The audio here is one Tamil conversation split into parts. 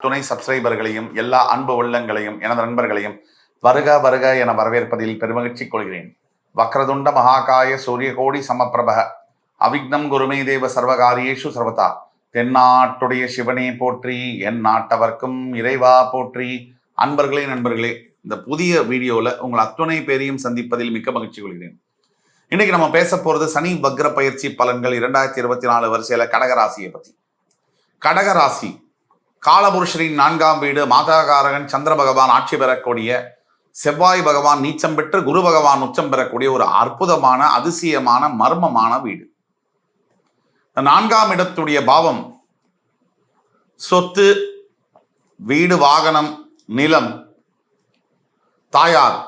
துணை சப்ஸ்கிரைபர்களையும் எல்லா அன்பு உள்ளங்களையும் எனது நண்பர்களையும் வருக வருக என வரவேற்பதில் பெருமகிழ்ச்சி கொள்கிறேன். வக்ரதுண்ட மகாகாய சூரியகோடி சமப்பிரப அவிக்னம் குருமே தேவ சர்வகாரியேஷு சர்வதா தென்னாட்டுடைய சிவனே போற்றி என் நாட்டவர்க்கும் இறைவா போற்றி. அன்பர்களே நண்பர்களே இந்த புதிய வீடியோவில் உங்கள் அத்துணை பேரையும் சந்திப்பதில் மிக்க மகிழ்ச்சி கொள்கிறேன். இன்னைக்கு நம்ம பேச போகிறது சனி வக்ர பயிற்சி பலன்கள் இரண்டாயிரத்தி இருபத்தி நாலு வரிசையில் கடகராசியை பற்றி கடகராசி காலபுருஷரின் நான்காம் வீடு மாதாகாரகன் சந்திர பகவான் ஆட்சி பெறக்கூடிய செவ்வாய் பகவான் நீச்சம் பெற்று குரு பகவான் உச்சம் பெறக்கூடிய ஒரு அற்புதமான அதிசயமான மர்மமான வீடு. நான்காம் இடத்துடைய பாவம் சொத்து வீடு வாகனம் நிலம் தாயார்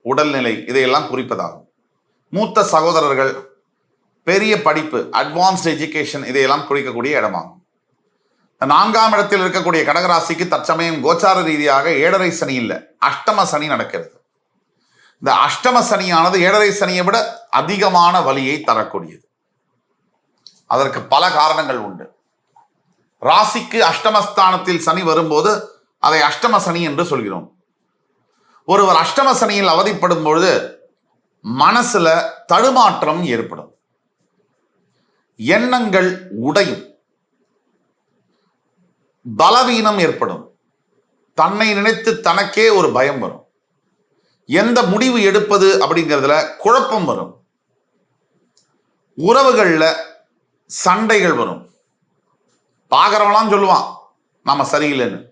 உடல்நிலை இதையெல்லாம் குறிப்பதாகும். மூத்த சகோதரர்கள் பெரிய படிப்பு அட்வான்ஸ்ட் எஜுகேஷன் இதையெல்லாம் குறிக்கக்கூடிய இடமாகும். நான்காம் இடத்தில் இருக்கக்கூடிய கடகராசிக்கு தற்சமயம் கோச்சார ரீதியாக ஏழரை சனி இல்லை. அஷ்டம சனி நடக்கிறது. இந்த அஷ்டம சனியானது ஏழரை சனியை விட அதிகமான வலியை தரக்கூடியது. அதற்கு பல காரணங்கள் உண்டு. ராசிக்கு அஷ்டமஸ்தானத்தில் சனி வரும்போது அதை அஷ்டம சனி என்று சொல்கிறோம். ஒருவர் அஷ்டம சனியில் அவதிப்படும் பொழுது மனசுல தடுமாற்றம் ஏற்படும். எண்ணங்கள் உடையும். பலவீனம் ஏற்படும். தன்னை நினைத்து தனக்கே ஒரு பயம் வரும். எந்த முடிவு எடுப்பது அப்படிங்கிறதுல குழப்பம் வரும். உறவுகளில் சண்டைகள் வரும். பார்க்குறவனாம் சொல்லுவான் நம்ம சரியில்லைன்னு.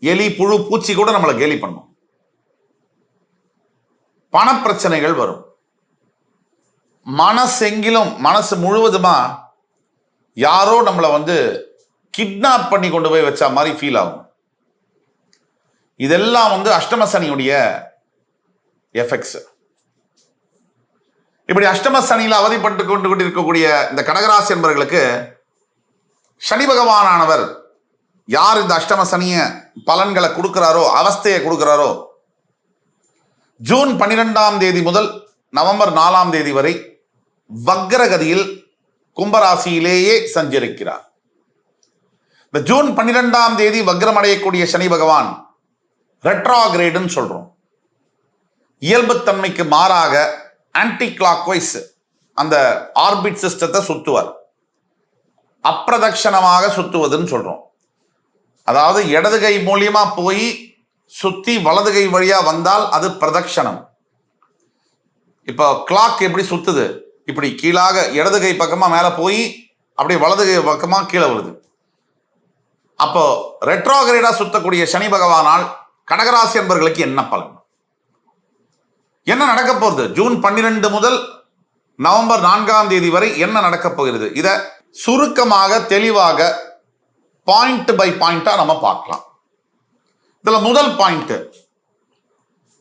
எலி புழு பூச்சி கூட நம்மளை கேலி பண்ணும். பணப்பிரச்சனைகள் வரும். மனசெங்கிலும் மனசு முழுவதுமா யாரோ நம்மளை வந்து கிட்னாப் பண்ணி கொண்டு போய் வச்ச மாதிரி ஃபீல் ஆகும். இதெல்லாம் வந்து அஷ்டம சனியுடைய எஃபெக்ட்ஸ் இப்படி அஷ்டம சனியில் அவதிப்பட்டு கொண்டு கொண்டு இருக்கக்கூடிய இந்த கடகராசி என்பவர்களுக்கு சனி பகவானானவர் யார் இந்த அஷ்டம சனிய பலன்களை கொடுக்கிறாரோ அவஸ்தையை கொடுக்கிறாரோ ஜூன் பன்னிரெண்டாம் தேதி முதல் நவம்பர் நாலாம் தேதி வரை வக்ரகதியில் கும்பராசியிலேயே சஞ்சரிக்கிறார். இந்த ஜூன் பன்னிரெண்டாம் தேதி வக்ரம் அடையக்கூடிய சனி பகவான் ரெட்ராகிரேடுன்னு சொல்றோம். இயல்புத்தன்மைக்கு மாறாக ஆன்டி கிளாக்வைஸ் அந்த ஆர்பிட் சிஸ்டத்தை சுத்துவார். அப்பிரதட்சணமாக சுத்துவதுன்னு சொல்றோம். அதாவது இடது கை மூலியமா போய் சுத்தி வலது கை வழியா வந்தால் அது பிரதட்சணம். இப்போ கிளாக் எப்படி சுத்துது? இப்படி கீழாக இடது கை பக்கமா மேல போய் அப்படியே வலது கை பக்கமா கீழே வருது அப்போ ரெட்ரோகிரேடா சுத்தக்கூடிய சனி பகவானால் கடகராசி என்பவர்களுக்கு என்ன பலன்? என்ன நடக்க போகுது? ஜூன் பன்னிரெண்டு முதல் நவம்பர் நான்காம் தேதி வரை என்ன நடக்க போகிறது? இதை சுருக்கமாக தெளிவாக பாயிண்ட் பை பாயிண்டா நம்ம பார்க்கலாம். இதுல முதல் பாயிண்ட்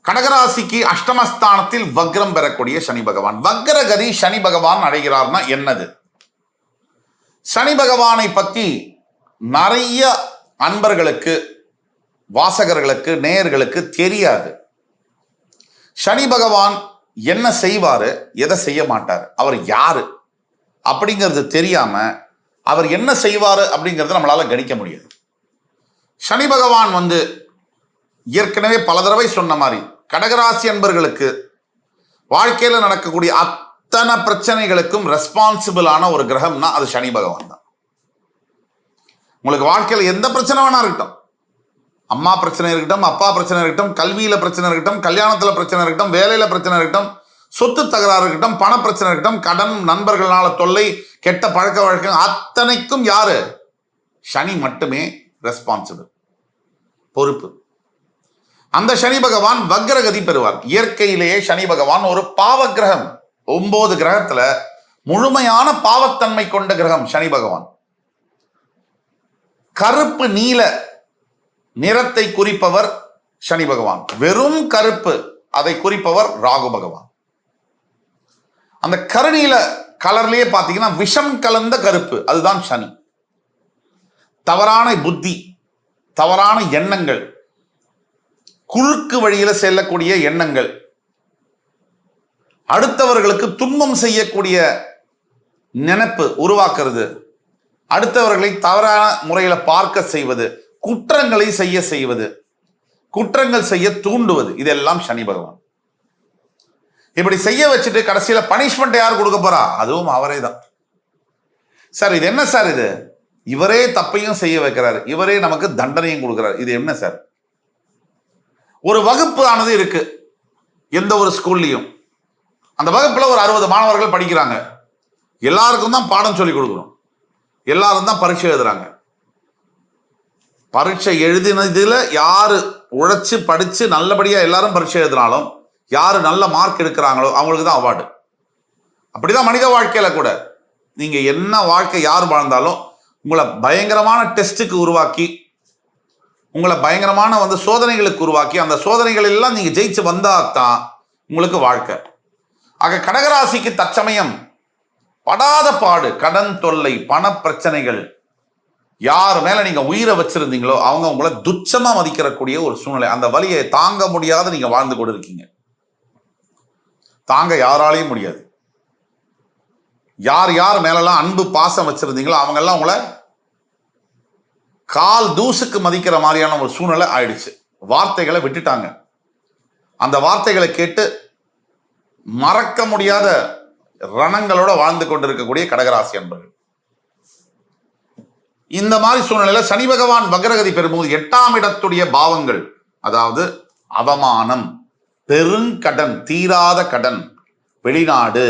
கடகராசிக்கு அஷ்டமஸ்தானத்தில் வக்ரம் பெறக்கூடிய சனி பகவான். வக்ரகதி சனி பகவான் அடைகிறார்னா என்னது? சனி பகவானை பத்தி நிறைய அன்பர்களுக்கு வாசகர்களுக்கு நேயர்களுக்கு தெரியாது. சனி பகவான் என்ன செய்வார்? எதை செய்ய மாட்டார்? அவர் யார்? அப்படிங்கிறது தெரியாம அவர் என்ன செய்வார் அப்படிங்கிறத நம்மளால் கணிக்க முடியாது. சனி பகவான் வந்து ஏற்கனவே பல தடவை சொன்ன மாதிரி கடகராசி அன்பர்களுக்கு வாழ்க்கையில் நடக்கக்கூடிய அத்தனை பிரச்சனைகளுக்கும் ரெஸ்பான்சிபிளான ஒரு கிரகம்னா அது சனி பகவான் தான். உங்களுக்கு வாழ்க்கையில் எந்த பிரச்சனை வேணா இருக்கட்டும். அம்மா பிரச்சனை இருக்கட்டும் அப்பா பிரச்சனை இருக்கட்டும் கல்வியில பிரச்சனை இருக்கட்டும் கல்யாணத்துல பிரச்சனை இருக்கட்டும் வேலையில பிரச்சனை இருக்கட்டும் சொத்து தகராறு இருக்கட்டும் பண பிரச்சனை இருக்கட்டும் கடன் நண்பர்களால தொல்லை கெட்ட பழக்க வழக்கம் அத்தனைக்கும் யாரு? சனி மட்டுமே ரெஸ்பான்சிபிள் பொறுப்பு. அந்த சனி பகவான் வக்ரகதி பெறுவார். இயற்கையிலேயே சனி பகவான் ஒரு பாவ கிரகம். ஒன்பது கிரகத்துல முழுமையான பாவத்தன்மை கொண்ட கிரகம் சனி பகவான். கருப்பு நீல நிறத்தை குறிப்பவர் சனி பகவான். வெறும் கருப்பு அதை குறிப்பவர் ராகு பகவான். அந்த கருநீல கலர்லயே பார்த்தீங்கன்னா விஷம் கலந்த கருப்பு அதுதான் சனி. தவறான புத்தி தவறான எண்ணங்கள் குறுக்கு வழியில செல்லக்கூடிய எண்ணங்கள் அடுத்தவர்களுக்கு துன்பம் செய்யக்கூடிய நினைப்பு உருவாக்குறது அடுத்தவர்களை தவறான முறையில் பார்க்க செய்வது குற்றங்களை செய்ய செய்வது குற்றங்கள் செய்ய தூண்டுவது இதெல்லாம் சனி பகவான். இப்படி செய்ய வச்சுட்டு கடைசியில பனிஷ்மெண்ட் யார் கொடுக்க போறா? அதுவும் அவரே தான். சார் இது என்ன சார் இது? இவரே தப்பையும் செய்ய வைக்கிறார். இவரே நமக்கு தண்டனையும் கொடுக்கிறார். இது என்ன சார் ஒரு வகுப்பு ஆனது இருக்கு. எந்த ஒரு ஸ்கூல்லையும். அந்த வகுப்புல ஒரு அறுபது மாணவர்கள் படிக்கிறாங்க. எல்லாருக்கும் தான் பாடம் சொல்லி கொடுக்கணும் எல்லாரும் தான் பரீட்சை எழுதுறாங்க. பரீட்சை எழுதினதுல யாரு உழைச்சு படிச்சு நல்லபடியா எல்லாரும் பரீட்சை எழுதினாலும் யாரு நல்ல மார்க் எடுக்கிறாங்களோ அவங்களுக்கு தான் அவார்டு அப்படிதான் மனித வாழ்க்கையில கூட. நீங்க என்ன வாழ்க்கை யார் வாழ்ந்தாலும் உங்களை பயங்கரமான டெஸ்ட்டுக்கு உருவாக்கி உங்களை பயங்கரமான வந்து சோதனைகளுக்கு உருவாக்கி அந்த சோதனைகள் எல்லாம் நீங்க ஜெயிச்சு வந்தால் தான் உங்களுக்கு வாழ்க்கை. ஆக கடகராசிக்கு தற்சமயம் படாத பாடு கடன் தொல்லை பண பிரச்சனைகள் யார் மேல நீங்க உயிரை வச்சிருந்தீங்களோ அவங்க உங்களை துச்சமா மதிக்கிறக்கூடிய ஒரு சூழ்நிலை. அந்த வழியை தாங்க முடியாத நீங்க வாழ்ந்து கொண்டு இருக்கீங்க தாங்க யாராலையும் முடியாது. யார் யார் மேலெல்லாம் அன்பு பாசம் வச்சிருந்தீங்களோ அவங்க எல்லாம் உங்களை கால் தூசுக்கு மதிக்கிற மாதிரியான ஒரு சூழ்நிலை ஆயிடுச்சு. வார்த்தைகளை விட்டுட்டாங்க. அந்த வார்த்தைகளை கேட்டு மறக்க முடியாத ரணங்களோட வாழ்ந்து கொண்டிருக்கக்கூடிய கடகராசி அன்பர்கள். இந்த மாதிரி சூழ்நிலையில சனி பகவான் வக்ரகதி பெறும்போது எட்டாம் இடத்துடைய பாவங்கள் அதாவது அவமானம் பெருங்கடன் தீராத கடன் வெளிநாடு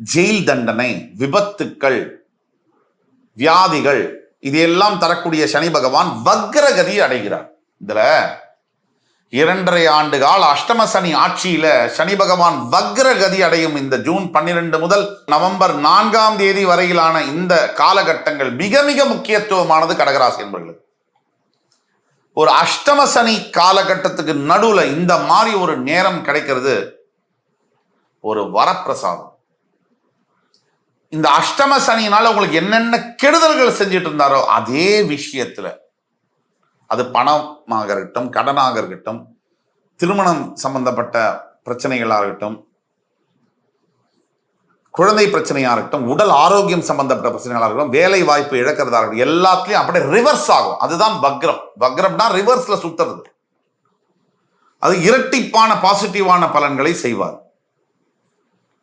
ஜெயில் தண்டனை விபத்துக்கள் வியாதிகள் இது எல்லாம் தரக்கூடிய சனி பகவான் வக்ரகதி அடைகிறார். இதுல இரண்டரை ஆண்டு கால அஷ்டம சனி ஆட்சியில சனி பகவான் வக்ரகதி அடையும் இந்த ஜூன் பன்னிரண்டு முதல் நவம்பர் நான்காம் தேதி வரையிலான இந்த காலகட்டங்கள் மிக மிக முக்கியத்துவமானது கடகராசி என்பர்களுக்கு ஒரு அஷ்டம சனி காலகட்டத்துக்கு நடுவில் இந்த மாதிரி ஒரு நேரம் கிடைக்கிறது. ஒரு வரப்பிரசாதம். இந்த அஷ்டம சனியினால உங்களுக்கு என்னென்ன கெடுதல்கள் செஞ்சுட்டு இருந்தாரோ அதே விஷயத்துல அது பணமாக இருக்கட்டும் கடனாக இருக்கட்டும் திருமணம் சம்பந்தப்பட்ட பிரச்சனைகளாக இருக்கட்டும் குழந்தை பிரச்சனையாக இருக்கட்டும் உடல் ஆரோக்கியம் சம்பந்தப்பட்ட பிரச்சனைகளாக இருக்கட்டும் வேலை வாய்ப்பு இழக்கிறதா இருக்கட்டும் எல்லாத்துலேயும் அப்படியே ரிவர்ஸ் ஆகும். அதுதான் வக்ரம். வக்ரம்னா ரிவர்ஸில் சுத்துறது. அது இரட்டிப்பான பாசிட்டிவான பலன்களை செய்வார்.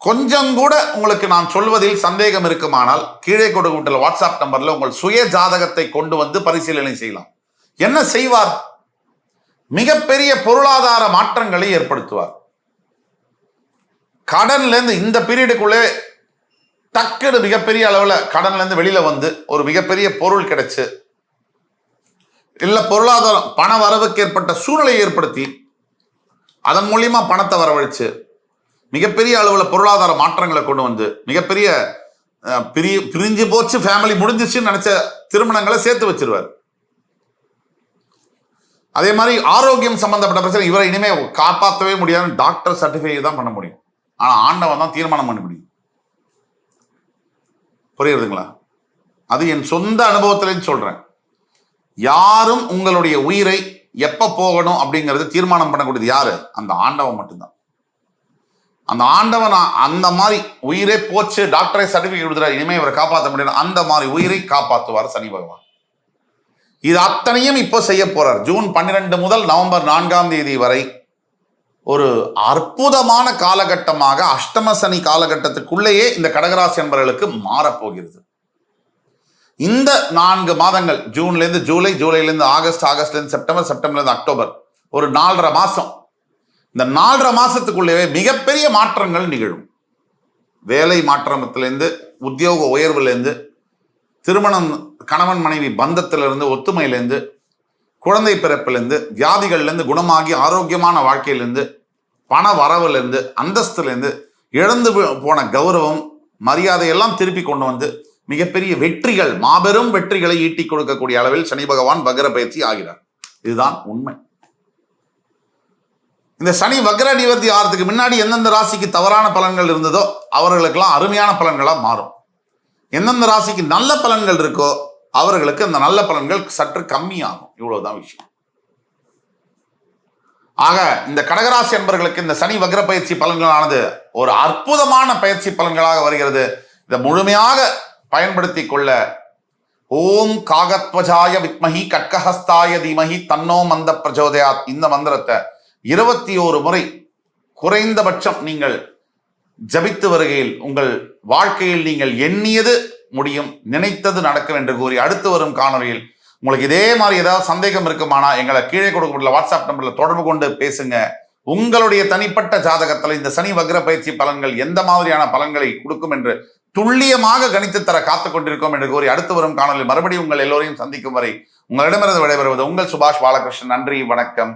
கொஞ்சம் கூட உங்களுக்கு நான் சொல்வதில் சந்தேகம் இருக்குமானால் கீழே கொடுக்கப்பட்டுள்ள வாட்ஸ்அப் நம்பரில் உங்கள் சுய ஜாதகத்தை கொண்டு வந்து பரிசீலனை செய்யலாம். என்ன செய்வார்? மிகப்பெரிய பொருளாதார மாற்றங்களை ஏற்படுத்துவார். கடன்லேருந்து இந்த பீரியடுக்குள்ளே டக்குன்னு மிகப்பெரிய அளவில் கடன்லேருந்து வெளியில் வந்து ஒரு மிகப்பெரிய பொருள் கிடைச்சு இல்லை பொருளாதாரம் பண வரவுக்கு ஏற்பட்ட சூழ்நிலையை ஏற்படுத்தி அதன் மூலியமா பணத்தை வரவழைச்சு மிகப்பெரிய அளவில் பொருளாதார மாற்றங்களை கொண்டு வந்து மிகப்பெரிய பிரி பிரிஞ்சு போச்சு ஃபேமிலி முடிஞ்சிச்சுன்னு நினச்ச திருமணங்களை சேர்த்து வச்சிருவார். அதே மாதிரி ஆரோக்கியம் சம்பந்தப்பட்ட பிரச்சனை இவரை இனிமே காப்பாற்றவே முடியாது டாக்டர் சர்டிஃபிகேட் தான் பண்ண முடியும். ஆனால் ஆண்டவன் தான் தீர்மானம் பண்ண முடியும். புரியுறதுங்களா? அது என் சொந்த அனுபவத்திலேயும் சொல்றேன். யாரும் உங்களுடைய உயிரை எப்ப போகணும் அப்படிங்கறது தீர்மானம் பண்ணக்கூடியது யாரு? அந்த ஆண்டவன் மட்டும்தான். அந்த ஆண்டவன் அந்த மாதிரி உயிரே போச்சு டாக்டரை சர்டிபிகேட் கொடுத்துறாரு இனிமே இவரை காப்பாற்ற முடியாது அந்த மாதிரி உயிரை காப்பாற்றுவார் சனி பகவான். இது அத்தனையும் இப்போ செய்ய போறார். ஜூன் பன்னிரெண்டு முதல் நவம்பர் நான்காம் தேதி வரை ஒரு அற்புதமான காலகட்டமாக அஷ்டம சனி காலகட்டத்துக்குள்ளேயே இந்த கடகராசி என்பவர்களுக்கு மாறப்போகிறது. இந்த நான்கு மாதங்கள் ஜூன்லேருந்து ஜூலை ஜூலைலேருந்து ஆகஸ்ட் ஆகஸ்ட்லேருந்து செப்டம்பர் செப்டம்பர்லேருந்து அக்டோபர் ஒரு நாலரை மாதம் இந்த நாலரை மாதத்துக்குள்ளேயே மிகப்பெரிய மாற்றங்கள் நிகழும். வேலை மாற்றத்திலேருந்து உத்தியோக உயர்வுலேருந்து திருமணம் கணவன் மனைவி பந்தத்திலிருந்து ஒத்துமையிலேருந்து குழந்தை பிறப்பிலேருந்து வியாதிகள்லேருந்து குணமாகி ஆரோக்கியமான வாழ்க்கையிலேருந்து பண வரவுலேருந்து அந்தஸ்துலேருந்து இழந்து போன கௌரவம் மரியாதையெல்லாம் திருப்பி கொண்டு வந்து மிகப்பெரிய வெற்றிகள் மாபெரும் வெற்றிகளை ஈட்டி கொடுக்கக்கூடிய அளவில் சனி பகவான் வக்ர பயிற்சி ஆகிறார். இதுதான் உண்மை. இந்த சனி வக்ர நிவர்த்தி ஆகிறதுக்கு முன்னாடி எந்தெந்த ராசிக்கு தவறான பலன்கள் இருந்ததோ அவர்களுக்கெல்லாம் அருமையான பலன்களாக மாறும். எந்தெந்த ராசிக்கு நல்ல பலன்கள் இருக்கோ அவர்களுக்கு அந்த நல்ல பலன்கள் சற்று கம்மியாகும். இவ்வளவுதான் விஷயம். ஆக இந்த கடகராசி என்பவர்களுக்கு இந்த சனி வக்ர பயிற்சி பலன்களானது ஒரு அற்புதமான பயிற்சி பலன்களாக வருகிறது. இதை முழுமையாக பயன்படுத்தி கொள்ள ஓம் காகத்வஜாய வித்மஹி கட்கஹஸ்தாய தீமகி தன்னோ மந்த பிரஜோதயாத் இந்த மந்திரத்தை இருபத்தி ஓரு முறை குறைந்தபட்சம் நீங்கள் ஜபித்து வருகையில் உங்கள் வாழ்க்கையில் நீங்கள் எண்ணியது முடியும் நினைத்தது நடக்கும் என்று கூறி அடுத்து வரும் காணொலியில் உங்களுக்கு இதே மாதிரி ஏதாவது சந்தேகம் இருக்குமானா எங்களை கீழே கொடுக்கப்பட்டுள்ள வாட்ஸ்அப் நம்பர்ல தொடர்பு கொண்டு பேசுங்க. உங்களுடைய தனிப்பட்ட ஜாதகத்தில் இந்த சனி வக்ர பயிற்சி பலன்கள் எந்த மாதிரியான பலன்களை கொடுக்கும் என்று துல்லியமாக கணித்து தர காத்துக் கொண்டிருக்கோம் என்று கூறி அடுத்து வரும் காணொலியில் மறுபடியும் உங்கள் எல்லோரையும் சந்திக்கும் வரை உங்களிடமிருந்து விடைபெறுவது உங்கள் சுபாஷ் பாலகிருஷ்ணன். நன்றி வணக்கம்.